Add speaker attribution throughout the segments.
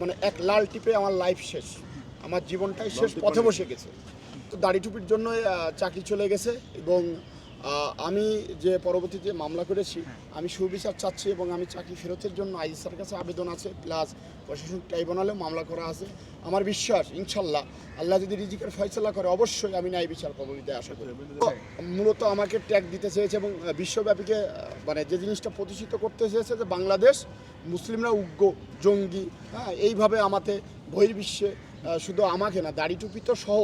Speaker 1: মানে এক লাল টিপে আমার লাইফ শেষ। আমার জীবনটাই শেষ পথে বসে গেছে। তো দাড়ি টুপির জন্য চাকরি চলে গেছে এবং আমি যে পরবর্তীতে মামলা করেছি, আমি সুবিচার চাচ্ছি এবং আমি চাকরি ফেরতের জন্য আইএসআর কাছে আবেদন আছে, প্লাস প্রশাসন ট্রাইব্যুনালেও মামলা করা আছে। আমার বিশ্বাস, ইনশাল্লাহ, আল্লাহ যদি রিজিকের ফয়সলা করে, অবশ্যই আমি ন্যায় বিচার পাবো এটাই আশা করি। মূলত আমাকে ট্যাগ দিতে চেয়েছে এবং বিশ্বব্যাপীকে মানে যে জিনিসটা প্রতিষ্ঠিত করতে চেয়েছে যে বাংলাদেশ মুসলিমরা উগ্র, জঙ্গি হ্যাঁ এইভাবে আমাতে বহির্বিশ্বে শুধু আমাকে না, দাড়ি টুপি তো সহ,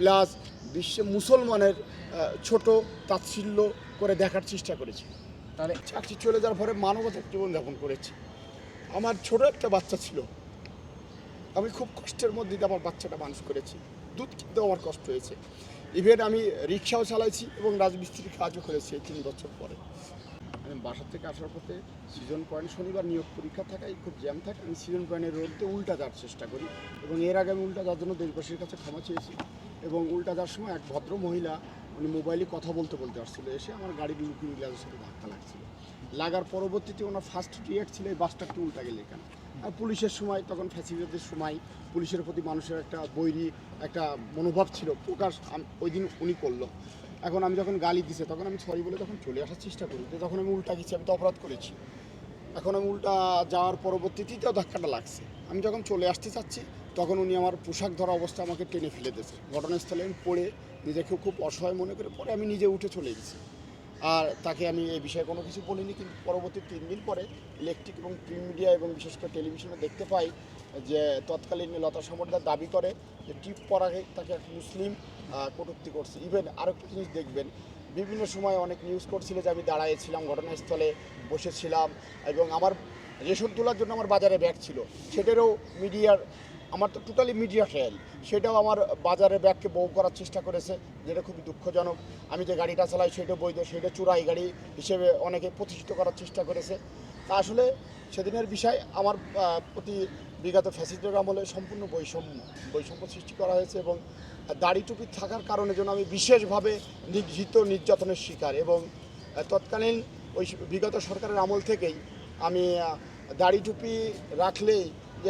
Speaker 1: প্লাস বিশ্বে মুসলমানের ছোট তাচ্ছিল্য করে দেখার চেষ্টা করেছি।
Speaker 2: তাহলে
Speaker 1: চাকরি চলে যাওয়ার পরে মানবতার জীবনযাপন করেছি। আমার ছোট একটা বাচ্চা ছিল। আমি খুব কষ্টের মধ্যে আমার বাচ্চাটা মানুষ করেছি। দুধ কিনতে আমার কষ্ট হয়েছে। ইভেন আমি রিক্সাও চালাইছি এবং রাজমিস্ত্রির কাজও করেছি এই তিন বছর পরে। আমি বাসা থেকে আসার পথে সিজন পয়েন্ট শনিবার নিয়োগ পরীক্ষা থাকায় খুব জ্যাম থাকে। আমি সিজন পয়েন্টের রোডতে উল্টা যাওয়ার চেষ্টা করি এবং এর আগে আমি উল্টা যাওয়ার জন্য দেশবাসীর কাছে ক্ষমা চেয়েছি। এবং উল্টা যাওয়ার সময় এক ভদ্র মহিলা, উনি মোবাইলে কথা বলতে বলতে আসছিল। এসে আমার গাড়ির লুকিং গ্লাসের সাথে ধাক্কা লাগছিল। লাগার পরবর্তীতে ওনার ফার্স্ট রিয়েক্ট ছিল, এই বাসটা একটু উল্টা গেলে এখানে আর পুলিশের সময়, তখন ফ্যাসিলিটির সময়, পুলিশের প্রতি মানুষের একটা বৈরী, একটা মনোভাব ছিল, প্রকাশ ওই দিন উনি করল। এখন আমি যখন গালি দিছে, তখন আমি সরি বলে তখন চলে আসার চেষ্টা করি, তো তখন আমি উল্টা গেছি, আমি তো অপরাধ করেছি। এখন আমি উল্টা যাওয়ার পরবর্তীতেও ধাক্কাটা লাগছে। আমি যখন চলে আসতে চাচ্ছি তখন উনি আমার পোশাক ধরা অবস্থা আমাকে টেনে ফেলে দিয়েছে। ঘটনাস্থলে আমি পড়ে নিজেকে খুব অসহায় মনে করে পরে আমি নিজে উঠে চলে গেছি। আর তাকে আমি এই বিষয়ে কোনো কিছু বলিনি, কিন্তু পরবর্তী তিন দিন পরে ইলেকট্রিক এবং প্রিন্ট মিডিয়া এবং বিশেষ করে টেলিভিশনে দেখতে পাই যে তৎকালীন লতা সমর্দার দাবি করে যে টিপ পরাগে তাকে এক মুসলিম কটূক্তি করছে। ইভেন আরও একটা জিনিস দেখবেন, বিভিন্ন সময় অনেক নিউজ করছিল যে আমি দাঁড়াইছিলাম ঘটনাস্থলে বসেছিলাম এবং আমার রেশন তোলার জন্য আমার বাজারে ব্যাগ ছিল। সেটারও মিডিয়ার আমার তো টোটালি মিডিয়া ট্রায়াল সেটাও আমার বাজারে ব্যাগকে বউ করার চেষ্টা করেছে, যেটা খুবই দুঃখজনক। আমি যে গাড়িটা চালাই সেটা বৈধ, সেটা চুরাই গাড়ি হিসেবে অনেকে প্রতিষ্ঠিত করার চেষ্টা করেছে। তা আসলে সেদিনের বিষয় আমার প্রতি বিগত ফ্যাসিলিটির আমলে সম্পূর্ণ বৈষম্য বৈষম্য সৃষ্টি করা হয়েছে এবং দাড়ি টুপি থাকার কারণে যেন আমি বিশেষভাবে নিগৃহীত নির্যাতনের শিকার এবং তৎকালীন ওই বিগত সরকারের আমল থেকেই আমি দাড়ি টুপি রাখলেই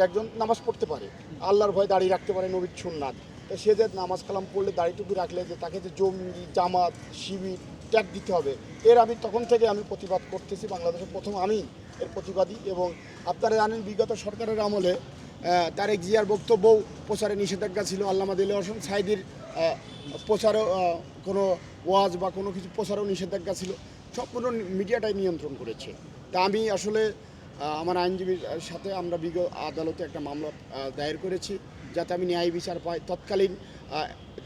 Speaker 1: একজন নামাজ পড়তে পারে। আল্লাহর ভয় দাড়ি রাখতে পারে নবীর সুন্নাত। তো সে যে নামাজ কালাম পড়লে দাড়িটুকু রাখলে যে তাকে যে জঙ্গি, জামাত, শিবির ট্যাগ দিতে হবে, এর আমি তখন থেকে আমি প্রতিবাদ করতেছি বাংলাদেশের প্রথম আমি এর প্রতিবাদী এবং আপনারা জানেন বিগত সরকারের আমলে তারেক জিয়ার বক্তব্য প্রচারে নিষেধাজ্ঞা ছিল, আল্লামা দিল হোসেন সাইদির প্রচারও কোনো ওয়াজ বা কোনো কিছু প্রচারও নিষেধাজ্ঞা ছিল সম্পূর্ণ মিডিয়াটাই নিয়ন্ত্রণ করেছে। তা আমি আসলে আমার আইনজীবীর সাথে আমরা বিগত আদালতে একটা মামলা দায়ের করেছি, যাতে আমি ন্যায় বিচার পাই। তৎকালীন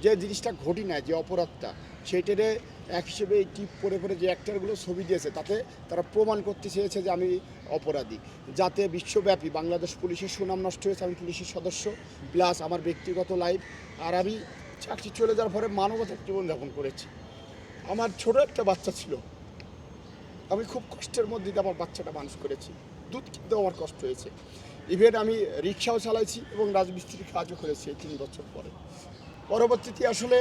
Speaker 1: যে জিনিসটা ঘটি না যে অপরাধটা সেইটারে এক হিসেবে এই টিপ করে করে যে অ্যাক্টারগুলো ছবি দিয়েছে, তাতে তারা প্রমাণ করতে চেয়েছে যে আমি অপরাধী। যাতে বিশ্বব্যাপী, বাংলাদেশ পুলিশের সুনাম নষ্ট হয়েছে, আমি পুলিশের সদস্য, প্লাস আমার ব্যক্তিগত লাইফ আর আমি চাকরি চলে যাওয়ার পরে মানবতার জীবনযাপন করেছি। আমার ছোট একটা বাচ্চা ছিল। আমি খুব কষ্টের মধ্যে আমার বাচ্চাটা মানুষ করেছি। দুধ দেওয়ার কষ্ট হয়েছে। ইভেন আমি রিক্সাও চালাইছি এবং রাজমিস্ত্রির কাজও করেছি এই তিন বছর পরে। পরবর্তীতে আসলে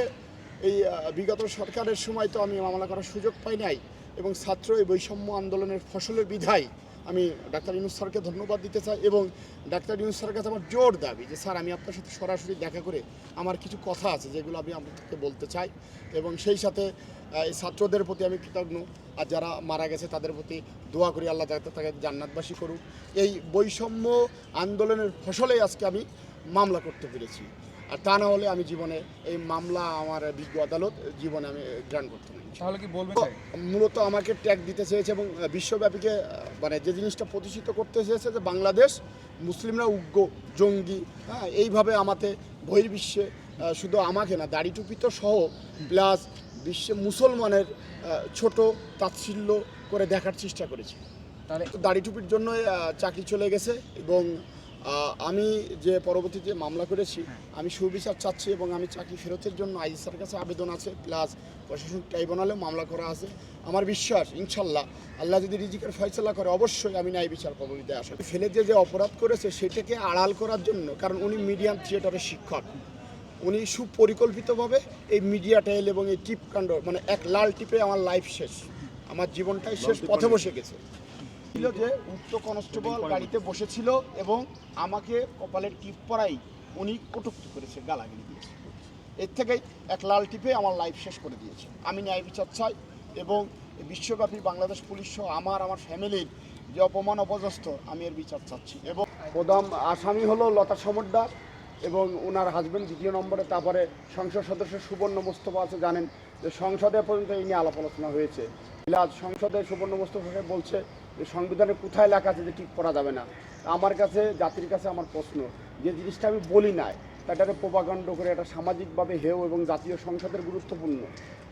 Speaker 1: এই বিগত সরকারের সময় তো আমি মামলা করার সুযোগ পাই নাই এবং ছাত্র এই বৈষম্য আন্দোলনের ফসলের বিধায় আমি ডাক্তার ইউনুস স্যারকে ধন্যবাদ দিতে চাই এবং ডাক্তার ইউনুস স্যারের কাছে আমার জোর দাবি যে, স্যার, আমি আপনার সাথে সরাসরি দেখা করে আমার কিছু কথা আছে যেগুলো আমি আপনাদেরকে বলতে চাই। এবং সেই সাথে এই ছাত্রদের প্রতি আমি কৃতজ্ঞ। আর যারা মারা গেছে, তাদের প্রতি দোয়া করি, আল্লাহ তাকে জান্নাতবাসী করুক। এই বৈষম্য আন্দোলনের ফসলেই আজকে আমি মামলা করতে পেরেছি। আর তা না হলে আমি জীবনে এই মামলা আমার বিজ্ঞ আদালত জীবনে আমি গ্রহণ করতে পারি
Speaker 2: তাহলে কি বলবেন
Speaker 1: তো মূলত আমাকে ট্যাগ দিতে চেয়েছে এবং বিশ্বব্যাপীকে মানে যে জিনিসটা প্রতিষ্ঠিত করতে চেয়েছে যে বাংলাদেশ মুসলিমরা উগ্র জঙ্গি হ্যাঁ এইভাবে আমাতে বহির্বিশ্বে শুধু আমাকে না দাড়ি টুপি তো সহ প্লাস বিশ্বে মুসলমানের ছোট তাচ্ছিল্য করে দেখার চেষ্টা করেছি।
Speaker 2: তাহলে
Speaker 1: তো দাড়ি টুপির জন্য চাকরি চলে গেছে এবং আমি যে পরবর্তীতে মামলা করেছি আমি সুবিচার চাচ্ছি এবং আমি চাকরি ফেরতের জন্য আইএসআর কাছে আবেদন আছে প্লাস প্রশাসন ট্রাইব্যুনালেও মামলা করা আছে। আমার বিশ্বাস ইনশাল্লাহ আল্লাহ যদি রিজিকের ফয়সলা করে অবশ্যই আমি ন্যায় বিচার পাবো বিদায় আসা ফেলে যে যে অপরাধ করেছে সেটাকে আড়াল করার জন্য কারণ উনি মিডিয়াম থিয়েটারের শিক্ষক। উনি সুপরিকল্পিতভাবে এই মিডিয়া টাইল এবং এই টিপ কাণ্ড মানে এক লাল টিপে আমার লাইফ শেষ। আমার জীবনটাই শেষ পথে বসে গেছে। ছিল যে উক্ত কনস্টেবল গাড়িতে বসেছিল এবং আমাকে কপালের টিপ পরাই উনি কটুক্তি করেছে, গালাগালি দিয়েছে। এর থেকেই এক লাল টিপে আমার লাইফ শেষ করে দিয়েছে। আমি ন্যায় বিচার চাই এবং বিশ্বব্যাপী বাংলাদেশ পুলিশ সহ আমার আমার ফ্যামিলির যে অপমান অপদস্থ, আমি এর বিচার চাচ্ছি। এবং প্রথম আসামি হলো লতা সমদ্দার এবং ওনার হাজবেন্ড দ্বিতীয় নম্বরে, তারপরে সংসদ সদস্য সুবর্ণ মোস্তফা আছে, জানেন যে সংসদে পর্যন্ত এই নিয়ে আলাপ আলোচনা হয়েছে সংসদে সুবর্ণ মোস্তফা বলছে সংবিধানে কোথায় লেখা আছে যে ঠিক করা যাবে না? আমার কাছে, জাতির কাছে আমার প্রশ্ন, যে জিনিসটা আমি বলি নাই তাটাকে প্রপাগণ্ড করে এটা সামাজিকভাবে হেও এবং জাতীয় সংসদের গুরুত্বপূর্ণ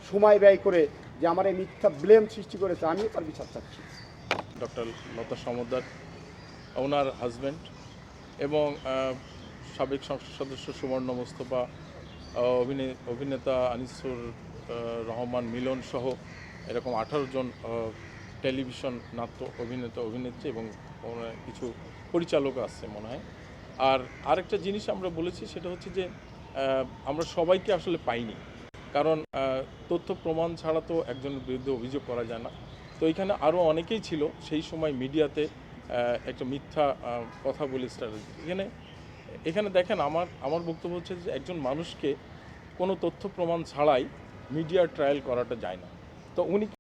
Speaker 1: সময় ব্যয় করে যে আমার এই মিথ্যা ব্লেম সৃষ্টি করেছে আমিও তার বিচার চাচ্ছি।
Speaker 2: ডক্টর লতা সমদ্দার, ওনার হাজব্যান্ড এবং সাবেক সংসদ সদস্য সুবর্ণ মোস্তফা অভিনে, অভিনেতা আনিসুর রহমান মিলন সহ এরকম আঠারো জন টেলিভিশন, নাট্য, অভিনেতা, অভিনেত্রী এবং কিছু পরিচালক আছে মনে হয়। আর আরেকটা জিনিস আমরা বলেছি সেটা হচ্ছে যে আমরা সবাইকে আসলে পাইনি। কারণ তথ্য প্রমাণ ছাড়া তো একজনের বিরুদ্ধে অভিযোগ করা যায় না। তো এখানে আরও অনেকেই ছিল, সেই সময় মিডিয়াতে একটা মিথ্যা কথা বলে স্ট্র্যাটেজি এখানে এখানে দেখেন আমার আমার বক্তব্য হচ্ছে যে একজন মানুষকে কোনো তথ্য প্রমাণ ছাড়াই মিডিয়ার ট্রায়াল করাটা যায় না। তো উনি